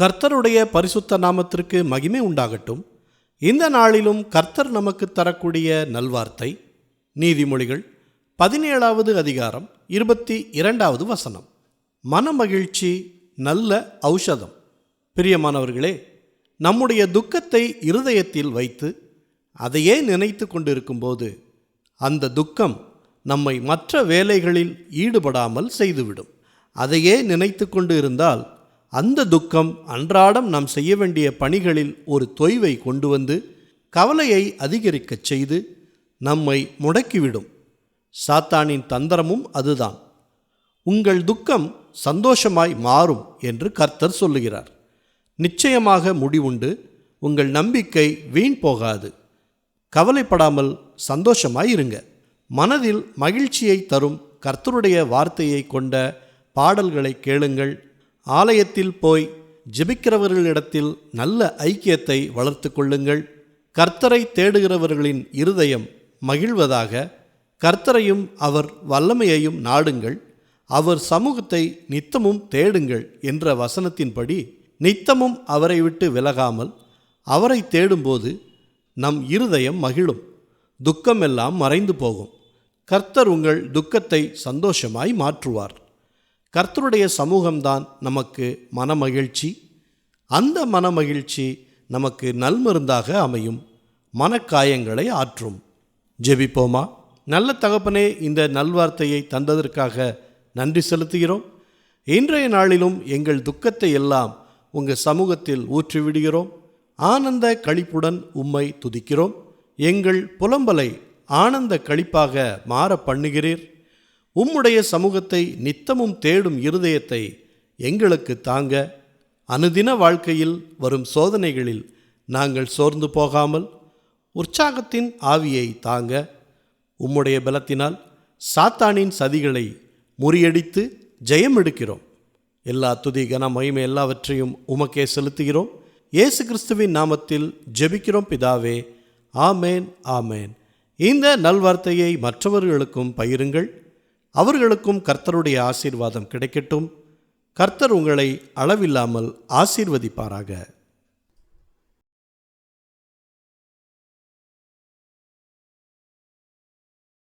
கர்த்தருடைய பரிசுத்த நாமத்திற்கு மகிமை உண்டாகட்டும். இந்த நாளிலும் கர்த்தர் நமக்கு தரக்கூடிய நல்வார்த்தை நீதிமொழிகள் பதினேழாவது அதிகாரம் இருபத்தி இரண்டாவது வசனம். மனமகிழ்ச்சி நல்ல ஔஷதம். பிரியமானவர்களே நம்முடைய துக்கத்தை இருதயத்தில் வைத்து அதையே நினைத்து கொண்டிருக்கும்போது அந்த துக்கம் நம்மை மற்ற வேலைகளில் ஈடுபடாமல் செய்துவிடும். அதையே நினைத்து கொண்டு இருந்தால் அந்த துக்கம் அன்றாடம் நாம் செய்ய வேண்டிய பணிகளில் ஒரு தொய்வை கொண்டு வந்து கவலையை அதிகரிக்கச் செய்து நம்மை முடக்கிவிடும். சாத்தானின் தந்திரமும் அதுதான். உங்கள் துக்கம் சந்தோஷமாய் மாறும் என்று கர்த்தர் சொல்லுகிறார். நிச்சயமாக முடிவுண்டு. உங்கள் நம்பிக்கை வீண் போகாது. கவலைப்படாமல் சந்தோஷமாய் இருங்க. மனதில் மகிழ்ச்சியை தரும் கர்த்தருடைய வார்த்தையை கொண்ட பாடல்களை கேளுங்கள். ஆலயத்தில் போய் ஜெபிக்கிறவர்களிடத்தில் நல்ல ஐக்கியத்தை வளர்த்து கொள்ளுங்கள். கர்த்தரை தேடுகிறவர்களின் இருதயம் மகிழ்வதாக கர்த்தரையும் அவர் வல்லமையையும் நாடுங்கள். அவர் சமூகத்தை நித்தமும் தேடுங்கள் என்ற வசனத்தின்படி நித்தமும் அவரை விட்டு விலகாமல் அவரை தேடும்போது நம் இருதயம் மகிழும். துக்கமெல்லாம் மறைந்து போகும். கர்த்தர் உங்கள் துக்கத்தை சந்தோஷமாய் மாற்றுவார். கர்த்தருடைய சமூகம்தான் நமக்கு மனமகிழ்ச்சி. அந்த மனமகிழ்ச்சி நமக்கு நல்மருந்தாக அமையும். மனக்காயங்களை ஆற்றும். ஜெபிப்போமா? நல்ல தகப்பனே இந்த நல்வார்த்தையை தந்ததற்காக நன்றி செலுத்துகிறோம். இன்றைய நாளிலும் எங்கள் துக்கத்தை எல்லாம் உங்கள் சமூகத்தில் ஊற்றிவிடுகிறோம். ஆனந்த களிப்புடன் உம்மை துதிக்கிறோம். எங்கள் புலம்பலை ஆனந்த களிப்பாக மாற பண்ணுகிறீர். உம்முடைய சமூகத்தை நித்தமும் தேடும் இருதயத்தை எங்களுக்கு தாங்க. அனுதின வாழ்க்கையில் வரும் சோதனைகளில் நாங்கள் சோர்ந்து போகாமல் உற்சாகத்தின் ஆவியை தாங்க. உம்முடைய பலத்தினால் சாத்தானின் சதிகளை முறியடித்து ஜெயம் எடுக்கிறோம் எல்லா துதி கன மகிமை எல்லாவற்றையும் உமக்கே செலுத்துகிறோம். இயேசு கிறிஸ்துவின் நாமத்தில் ஜெபிக்கிறோம் பிதாவே. ஆமேன் ஆமேன். இந்த நல்வார்த்தையை மற்றவர்களுக்கும் பயிருங்கள் அவர்களுக்கும் கர்த்தருடைய ஆசீர்வாதம் கிடைக்கட்டும். கர்த்தர் உங்களை அளவில்லாமல் ஆசீர்வதிப்பாராக.